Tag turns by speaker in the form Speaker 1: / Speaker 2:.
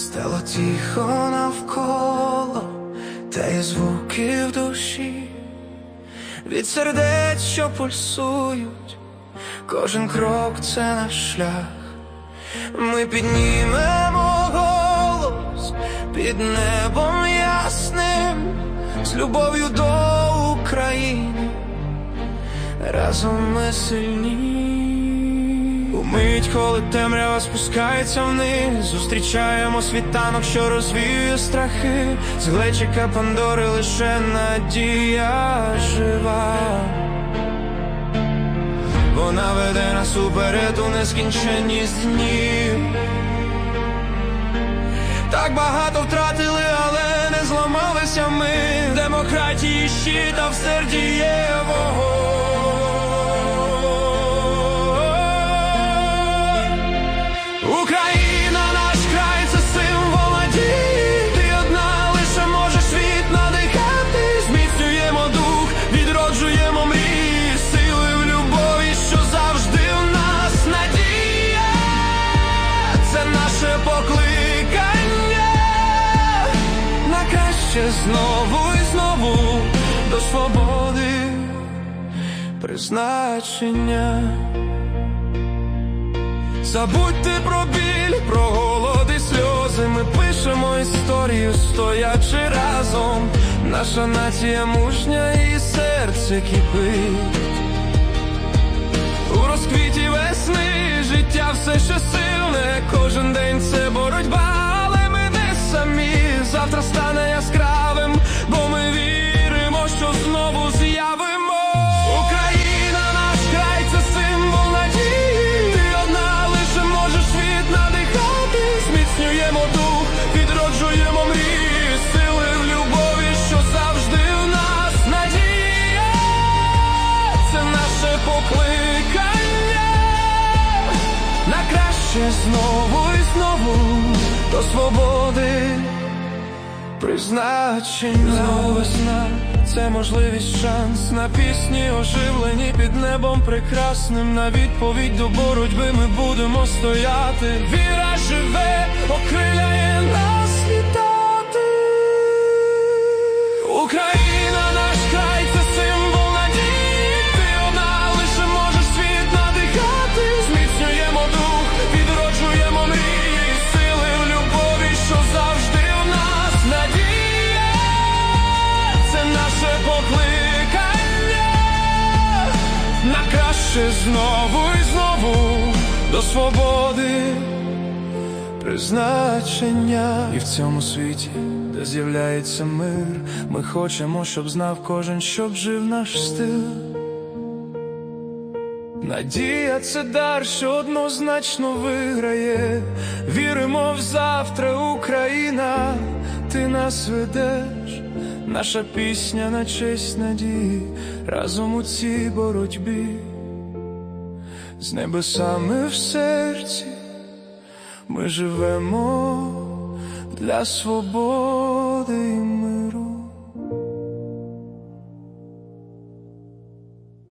Speaker 1: Стало тихо навколо, та й звуки в душі, від сердець, що пульсують, кожен крок це наш шлях. Ми піднімемо голос під небом ясним, з любов'ю до України, разом ми сильні. Умить, коли темрява спускається вниз, зустрічаємо світанок, що розвіює страхи, з глечика Пандори лише надія жива. Вона веде нас уперед у нескінченність днів. Так багато втратили, але не зламалися ми. Демократії щита в серді є вогонь. Знову і знову до свободи призначення. Забудьте про біль, про голод і сльози. Ми пишемо історію, стоячи разом. Наша нація мужня і серце кипить. У розквіті весни життя все ще сильне. Кожен день це боротьба, але ми не самі. Завтра стане покликання на краще знову і знову до свободи. Призначення Знову весна, це можливість шанс на пісні оживлені під небом прекрасним. На відповідь до боротьби ми будемо стояти. Віра краще знову і знову до свободи призначення. І в цьому світі, де з'являється мир, ми хочемо, щоб знав кожен, щоб жив наш стил. Надія це дар, що однозначно виграє. Віримо в завтра, Україна, ти нас ведеш, наша пісня на честь надії, разом у цій боротьбі, з небесами в серці. Ми живемо для свободи